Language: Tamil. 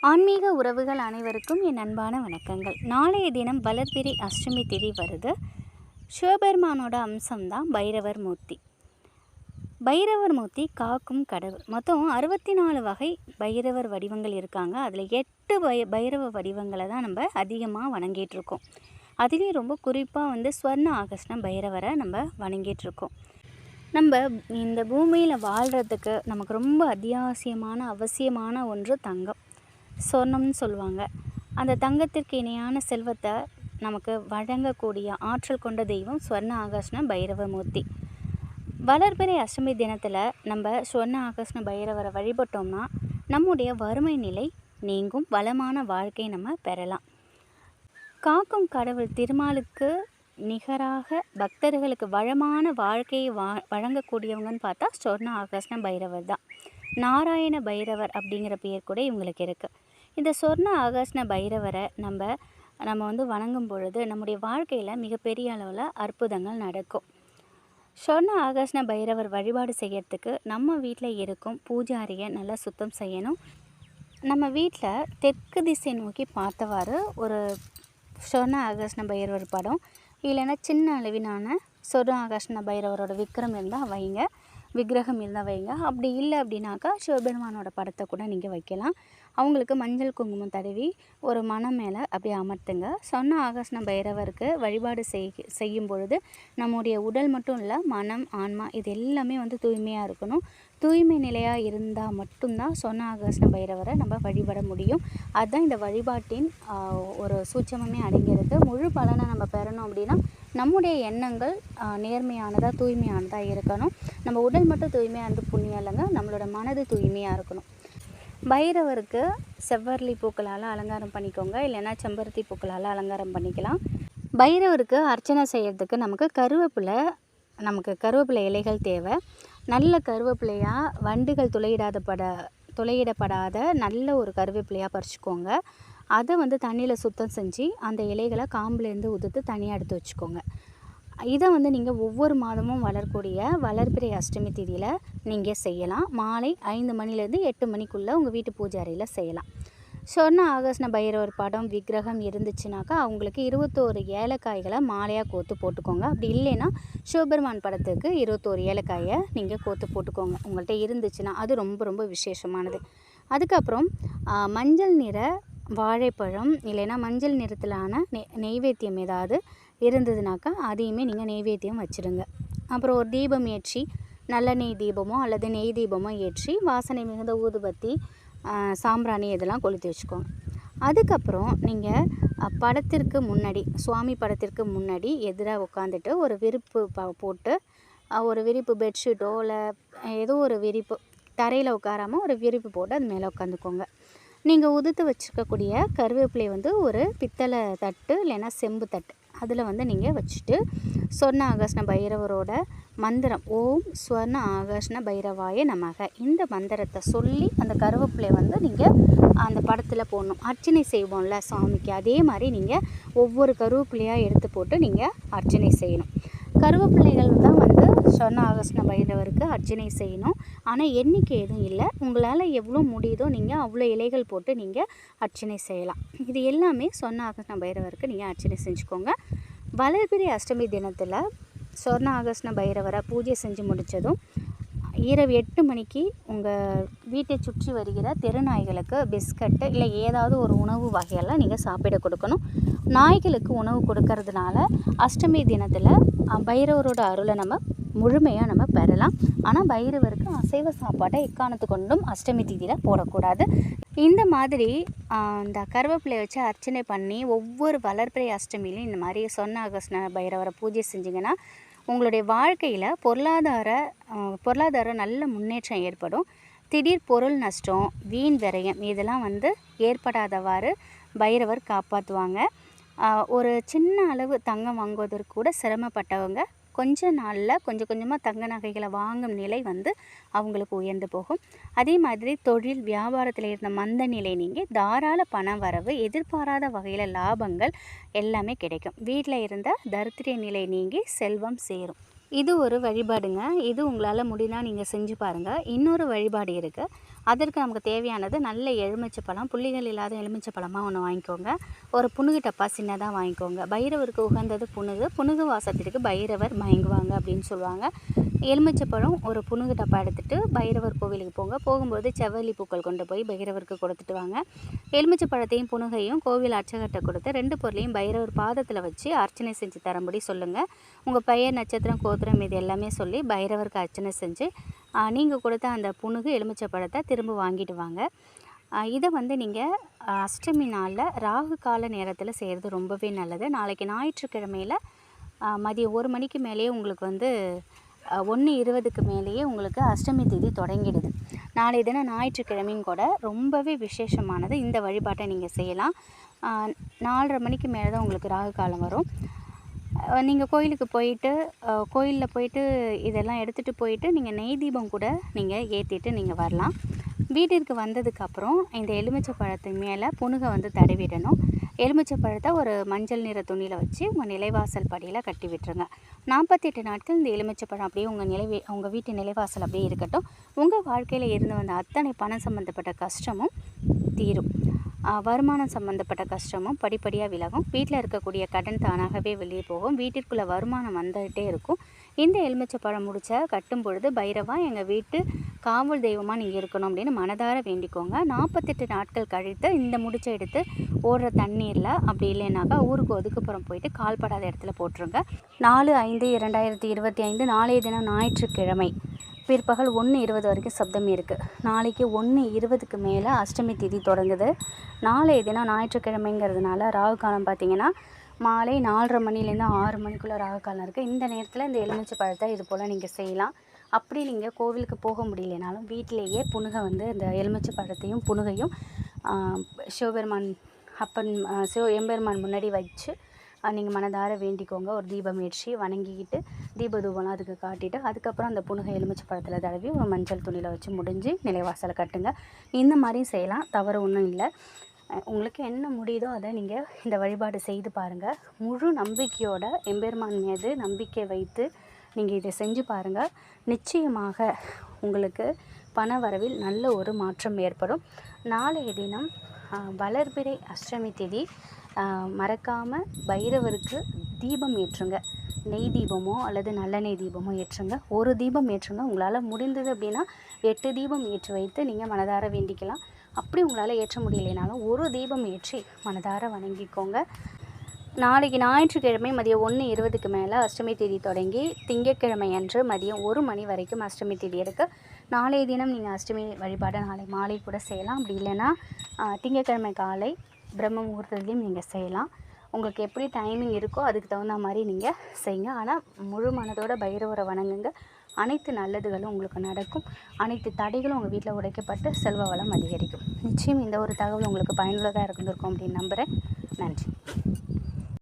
ஆன்மீக உறவுகள் அனைவருக்கும் என் அன்பான வணக்கங்கள். நாளைய தினம் வளர்பிரி அஷ்டமி திதி வருது. சிவபெருமானோட அம்சம்தான் பைரவர் மூர்த்தி. பைரவர் மூர்த்தி காக்கும் கடவுள். மொத்தம் அறுபத்தி நாலு வகை பைரவர் வடிவங்கள் இருக்காங்க. அதில் எட்டு பை பைரவ வடிவங்களை தான் நம்ம அதிகமாக வணங்கிட்டுருக்கோம். அதுலேயும் ரொம்ப குறிப்பாக வந்து ஸ்வர்ண ஆகர்ஷ்ண பைரவரை நம்ம வணங்கிட்டுருக்கோம். நம்ம இந்த பூமியில் வாழ்கிறதுக்கு நமக்கு ரொம்ப அத்தியாவசியமான அவசியமான ஒன்று தங்கம். சொர்ணம்னு சொல்லுவாங்க. அந்த தங்கத்திற்கு இணையான செல்வத்தை நமக்கு வழங்கக்கூடிய ஆற்றல் கொண்ட தெய்வம் ஸ்வர்ண ஆகர்ஷ்ண பைரவமூர்த்தி. வளர்பிறை அஷ்டமி தினத்தில் நம்ம ஸ்வர்ண ஆகர்ஷ்ண பைரவரை வழிபட்டோம்னா நம்முடைய வறுமை நிலை நீங்கும் வளமான வாழ்க்கை நம்ம பெறலாம். காக்கும் கடவுள் திருமாலுக்கு நிகராக பக்தர்களுக்கு வளமான வாழ்க்கையை வா வழங்கக்கூடியவங்கன்னு பார்த்தா சொர்ண ஆகர்ஷ்ண பைரவர் தான். நாராயண பைரவர் அப்படிங்கிற பெயர் கூட இவங்களுக்கு இருக்குது இந்த சொர்ண ஆகாஷ்ண பைரவரை நம்ம நம்ம வந்து வணங்கும் பொழுது நம்முடைய வாழ்க்கையில் மிகப்பெரிய அளவில் அற்புதங்கள் நடக்கும். சொர்ண ஆகாஷ்ண பைரவர் வழிபாடு செய்யறதுக்கு நம்ம வீட்டில் இருக்கும் பூஜாரியை நல்லா சுத்தம் செய்யணும். நம்ம வீட்டில் தெற்கு திசை நோக்கி பார்த்தவாறு ஒரு சொர்ண ஆகாஷ்ண பைரவர் படம் இல்லைன்னா சின்ன அளவிலான சொர்ண ஆகாஷ்ண பைரவரோட விக்ரம் இருந்தால் வைங்க விக்கிரகம் இருந்தால் வைங்க. அப்படி இல்லை அப்படின்னாக்கா சிவபெருமானோட படத்தை கூட நீங்கள் வைக்கலாம். அவங்களுக்கு மஞ்சள் குங்குமம் தடவி ஒரு மனம் மேலே அப்படியே அமர்த்துங்க. சொன்ன ஆகர்ஷ்ண பைரவருக்கு வழிபாடு செய் செய்யும் பொழுது நம்முடைய உடல் மட்டும் இல்லை மனம் ஆன்மா இது எல்லாமே வந்து தூய்மையாக இருக்கணும். தூய்மை நிலையாக இருந்தால் மட்டும்தான் சொன்ன ஆகர்ஷ்ண பைரவரை நம்ம வழிபட முடியும். அதுதான் இந்த வழிபாட்டின் ஒரு சூட்சமமே அடங்கியிருக்கு முழு பலனை நம்ம பெறணும் அப்படின்னா நம்முடைய எண்ணங்கள் நேர்மையானதாக தூய்மையானதாக இருக்கணும். நம்ம உடல் மட்டும் தூய்மையாக இருந்து புண்ணியம் இல்லைங்க நம்மளோட மனது தூய்மையாக இருக்கணும். பைரவருக்கு செவ்வரளி பூக்களால் அலங்காரம் பண்ணிக்கோங்க. இல்லைன்னா செம்பருத்தி பூக்களால் அலங்காரம் பண்ணிக்கலாம். பைரவருக்கு அர்ச்சனை செய்கிறதுக்கு நமக்கு கருவேப்பிலை நமக்கு கருவேப்பிலை இலைகள் தேவை. நல்ல கருவேப்பிலையாக வண்டுகள் துளையிடாத பட துளையிடப்படாத நல்ல ஒரு கருவேப்பிலையாக பறிச்சுக்கோங்க. அதை வந்து தண்ணியில் சுத்தம் செஞ்சு அந்த இலைகளை காம்புலேருந்து உதுத்து தனியாக எடுத்து வச்சுக்கோங்க. இதை வந்து நீங்கள் ஒவ்வொரு மாதமும் வளரக்கூடிய வளர்பிறை அஷ்டமி திதியில் நீங்கள் செய்யலாம். மாலை ஐந்து மணிலேருந்து எட்டு மணிக்குள்ளே உங்கள் வீட்டு பூஜை அறையில் செய்யலாம். சொன்ன ஆகஸ்ட பைரவர் படம் விக்கிரகம் இருந்துச்சுனாக்கா அவங்களுக்கு இருபத்தோரு ஏலக்காய்களை மாலையாக கோத்து போட்டுக்கோங்க. அப்படி இல்லைன்னா சிவபெருமான் படத்துக்கு இருபத்தோரு ஏலக்காயை நீங்கள் கோத்து போட்டுக்கோங்க. உங்கள்கிட்ட இருந்துச்சுன்னா அது ரொம்ப ரொம்ப விசேஷமானது. அதுக்கப்புறம் மஞ்சள் நிற வாழைப்பழம் இல்லைன்னா மஞ்சள் நிறத்திலான நெ நெய்வேத்தியம் ஏதாவது இருந்ததுனாக்கா அதையுமே நீங்கள் நெய்வேத்தியம் வச்சுருங்க. அப்புறம் ஒரு தீபம் ஏற்றி நல்லெண்ணெய் தீபமோ அல்லது நெய் தீபமோ ஏற்றி வாசனை மிகுந்த ஊதுபத்தி சாம்பிராணி இதெல்லாம் கொளுத்தி வச்சுக்கோங்க. அதுக்கப்புறம் நீங்கள் படத்திற்கு முன்னாடி சுவாமி படத்திற்கு முன்னாடி எதிராக உட்காந்துட்டு ஒரு விரிப்பு ப போட்டு ஒரு விரிப்பு பெட்ஷீட்டோ இல்லை ஏதோ ஒரு விரிப்பு தரையில் உட்காராமல் ஒரு விரிப்பு போட்டு அது மேலே உட்காந்துக்கோங்க நீங்கள் உதுத்து வச்சுருக்கக்கூடிய கருவேப்பிலை வந்து ஒரு பித்தளை தட்டு இல்லைன்னா செம்பு தட்டு. அதில் வந்து நீங்கள் வச்சுட்டு சொர்ண ஆகர்ஷ்ண பைரவரோட மந்திரம். ஓம் ஸ்வர்ண ஆகர்ஷ்ண பைரவாய நமக. இந்த மந்திரத்தை சொல்லி அந்த கருவேப்பிலை வந்து நீங்கள் அந்த படத்தில் போடணும். அர்ச்சனை செய்வோம்ல சாமிக்கு. அதே மாதிரி நீங்கள் ஒவ்வொரு கருவேப்பிலையாக எடுத்து போட்டு நீங்கள் அர்ச்சனை செய்யணும். கருவேப்பிள்ளைகள் தான் வந்து சொன்ன ஆகர்ஷ்ண பைரவருக்கு அர்ச்சனை செய்யணும். ஆனால் எண்ணிக்கை எதுவும் இல்லை. உங்களால் எவ்வளோ முடியுதோ நீங்கள் அவ்வளோ இலைகள் போட்டு நீங்கள் அர்ச்சனை செய்யலாம். இது எல்லாமே சொன்ன ஆகர்ஷ்ண பைரவருக்கு நீங்கள் அர்ச்சனை செஞ்சுக்கோங்க. வளர்பிரி அஷ்டமி தினத்தில் சொர்ண ஆகர்ஷ்ண பைரவரை பூஜை செஞ்சு முடித்ததும் இரவு எட்டு மணிக்கு உங்கள் வீட்டை சுற்றி வருகிற தெருநாய்களுக்கு பிஸ்கட்டு இல்லை ஏதாவது ஒரு உணவு வகையெல்லாம் நீங்கள் சாப்பிட கொடுக்கணும். நாய்களுக்கு உணவு கொடுக்கறதுனால அஷ்டமி தினத்தில் பைரவரோட அருளை நம்ம முழுமையாக நம்ம பெறலாம். ஆனால் பைரவருக்கு அசைவ சாப்பாட்டை எக்காரணத்து கொண்டும் அஷ்டமி திதியில் போடக்கூடாது. இந்த மாதிரி இந்த கருவேப்பிலை வச்சு அர்ச்சனை பண்ணி ஒவ்வொரு வளர்ப்பிறை அஷ்டமிலையும் இந்த மாதிரி சொன்ன பைரவரை பூஜை செஞ்சிங்கன்னா உங்களுடைய வாழ்க்கையில் பொருளாதார பொருளாதாரம் பொருளாதார நல்ல முன்னேற்றம் ஏற்படும். திடீர் பொருள் நஷ்டம் வீண் விரயம் இதெல்லாம் வந்து ஏற்படாதவாறு பைரவர் காப்பாற்றுவாங்க ஒரு சின்ன அளவு தங்கம் வாங்குவதற்கு கூட சிரமப்பட்டவங்க கொஞ்ச நாளில் கொஞ்சம் கொஞ்சமாக தங்க நகைகளை வாங்கும் நிலை வந்து அவங்களுக்கு உயர்ந்து போகும். அதே மாதிரி தொழில் வியாபாரத்தில் இருந்த மந்த நிலை நீங்கி தாராள பண வரவு எதிர்பாராத வகையில் லாபங்கள் எல்லாமே கிடைக்கும். வீட்டில் இருந்த தரித்திரிய நிலை நீங்கி செல்வம் சேரும். இது ஒரு வழிபாடுங்க. இது உங்களால் முடிந்தால் நீங்கள் செஞ்சு பாருங்கள் இன்னொரு வழிபாடு இருக்குது அதற்கு நமக்கு தேவையானது நல்ல எலுமிச்சை பழம். புள்ளிகள் இல்லாத எலுமிச்சை பழமாக ஒன்று வாங்கிக்கோங்க. ஒரு புனுகு டப்பா சின்னதாக வாங்கிக்கோங்க. பைரவருக்கு உகந்தது புனுகு. புனுகு வாசத்திற்கு பைரவர் மயங்குவாங்க அப்படின்னு சொல்லுவாங்க. எலுமிச்சை பழம் ஒரு புனுகு டப்பா எடுத்துகிட்டு பைரவர் கோவிலுக்கு போங்க. போகும்போது செவ்வலி பூக்கள் கொண்டு போய் பைரவருக்கு கொடுத்துட்டு வாங்க. எலுமிச்சை பழத்தையும் புனுகையும் கோவில் அர்ச்சகட்டை கொடுத்து ரெண்டு பொருளையும் பைரவர் பாதத்தில் வச்சு அர்ச்சனை செஞ்சு தரும்படி சொல்லுங்கள் உங்கள் பெயர் நட்சத்திரம் கோத்திரம் இது எல்லாமே சொல்லி பைரவருக்கு அர்ச்சனை செஞ்சு நீங்கள் கொடுத்த அந்த புனுகு எலுமிச்சை பழத்தை திரும்ப வாங்கிட்டு வாங்க. இதை வந்து நீங்கள் அஷ்டமி நாளில் ராகு கால நேரத்தில் செய்கிறது ரொம்பவே நல்லது. நாளைக்கு ஞாயிற்றுக்கிழமையில் மதியம் ஒரு மணிக்கு மேலேயே உங்களுக்கு வந்து ஒன்று இருபதுக்கு மேலேயே உங்களுக்கு அஷ்டமி தேதி தொடங்கிடுது. நாளை தினம் ஞாயிற்றுக்கிழமையும் கூட ரொம்பவே விசேஷமானது. இந்த வழிபாட்டை நீங்கள் செய்யலாம். நாலரை மணிக்கு மேலே தான் உங்களுக்கு ராகு காலம் வரும். நீங்கள் கோயிலுக்கு போயிட்டு கோயிலில் போயிட்டு இதெல்லாம் எடுத்துகிட்டு போயிட்டு நீங்கள் நெய் தீபம் கூட நீங்கள் ஏற்றிட்டு நீங்கள் வரலாம். வீட்டிற்கு வந்ததுக்கப்புறம் இந்த எலுமிச்சை பழத்து மேலே புனுகை வந்து தடவிடணும். எலுமிச்சை பழத்தை ஒரு மஞ்சள் நிற துணியில் வச்சு உங்கள் நிலைவாசல் படியில் கட்டி விட்டுருங்க. நாற்பத்தெட்டு நாட்கள் இந்த எலுமிச்சை பழம் அப்படியே உங்கள் நிலை உங்கள் வீட்டு நிலைவாசல் அப்படியே இருக்கட்டும். உங்கள் வாழ்க்கையில் இருந்து வந்த அத்தனை பணம் சம்மந்தப்பட்ட கஷ்டமும் தீரும். வருமானம் சம்மந்தப்பட்ட கஷ்டமும் படிப்படியாக விலகும். வீட்டில் இருக்கக்கூடிய கடன் தானாகவே வெளியே போகும். வீட்டிற்குள்ளே வருமானம் வந்துகிட்டே இருக்கும். இந்த எலுமிச்சை பழம் முடிச்ச கட்டும் பொழுது பைரவா எங்கள் வீட்டு காவல் தெய்வமாக நீங்கள் இருக்கணும் அப்படின்னு மனதார வேண்டிக்கோங்க. நாற்பத்தெட்டு நாட்கள் கழித்து இந்த முடிச்சை எடுத்து ஓடுற தண்ணீரில் அப்படி இல்லைனாக்கா ஊருக்கு ஒதுக்குப்புறம் போயிட்டு கால்படாத இடத்துல போட்டுருங்க. நாலு ஐந்து இரண்டாயிரத்தி இருபத்தி ஐந்து நாளைய தினம் ஞாயிற்றுக்கிழமை. பிற்பகல் ஒன்று இருபது வரைக்கும் சப்தமி இருக்குது நாளைக்கு ஒன்று இருபதுக்கு மேலே அஷ்டமி திதி தொடங்குது. நாளைய தினம் ஞாயிற்றுக்கிழமைங்கிறதுனால ராகு காலம் பார்த்தீங்கன்னா மாலை நாலரை மணிலேருந்து ஆறு மணிக்குள்ளே ராகு காலம் இருக்குது இந்த நேரத்தில் இந்த எலுமிச்சை பழத்தை இது போல் நீங்கள் செய்யலாம். அப்படி நீங்கள் கோவிலுக்கு போக முடியலனாலும் வீட்டிலேயே புனுகை வந்து இந்த எலுமிச்சை பழத்தையும் புனுகையும் சிவபெருமான் அப்பன் சிவ எம்பெருமான் முன்னாடி வச்சு நீங்கள் மனதார வேண்டிக்கோங்க. ஒரு தீபம் ஏற்றி வணங்கிக்கிட்டு தீப தூபம்லாம் அதுக்கு காட்டிட்டு அதுக்கப்புறம் அந்த புணுகை எலுமிச்சை பழத்தில் தடவி ஒரு மஞ்சள் துணியில் வச்சு முடிஞ்சு நிலைவாசலை கட்டுங்க. இந்த மாதிரியும் செய்யலாம். தவறு ஒன்றும் இல்லை. உங்களுக்கு என்ன முடியுதோ அதை நீங்கள் இந்த வழிபாடு செய்து பாருங்கள் முழு நம்பிக்கையோட எம்பெருமான் மீது நம்பிக்கை வைத்து நீங்கள் இதை செஞ்சு பாருங்கள் நிச்சயமாக உங்களுக்கு பண வரவில் நல்ல ஒரு மாற்றம் ஏற்படும். நாளைய தினம் வளர்பிறை அஷ்டமி திதி மறக்காமல் பைரவருக்கு தீபம் ஏற்றுங்க. நெய் தீபமோ அல்லது நல்லெண்ணெய் தீபமோ ஏற்றுங்க. ஒரு தீபம் ஏற்றுங்க. உங்களால் முடிந்தது அப்படின்னா எட்டு தீபம் ஏற்றி வைத்து நீங்கள் மனதார வேண்டிக்கலாம். அப்படி உங்களால் ஏற்ற முடியலைனாலும் ஒரு தீபம் ஏற்றி மனதார வணங்கிக்கோங்க. நாளைக்கு ஞாயிற்றுக்கிழமை மதியம் ஒன்று இருபதுக்கு மேலே அஷ்டமி தேதி தொடங்கி திங்கட்கிழமை அன்று மதியம் ஒரு மணி வரைக்கும் அஷ்டமி தேதி இருக்குது நாளைய தினம் நீங்கள் அஷ்டமி வழிபாடை நாளை மாலை கூட செய்யலாம். அப்படி இல்லைன்னா திங்கட்கிழமை காலை பிரம்ம முகூர்த்தத்துலேயும் நீங்கள் செய்யலாம். உங்களுக்கு எப்படி டைமிங் இருக்கோ அதுக்கு தகுந்த மாதிரி நீங்கள் செய்யுங்க. ஆனால் முழு மனதோட பைரவரை வணங்குங்க. அனைத்து நல்லதுகளும் உங்களுக்கு நடக்கும். அனைத்து தடைகளும் உங்கள் வீட்டில் உடைக்கப்பட்டு செல்வ வளம் அதிகரிக்கும். நிச்சயம் இந்த ஒரு தகவல் உங்களுக்கு பயனுள்ளதாக இருந்திருக்கும் அப்படின்னு நம்புகிறேன் நன்றி.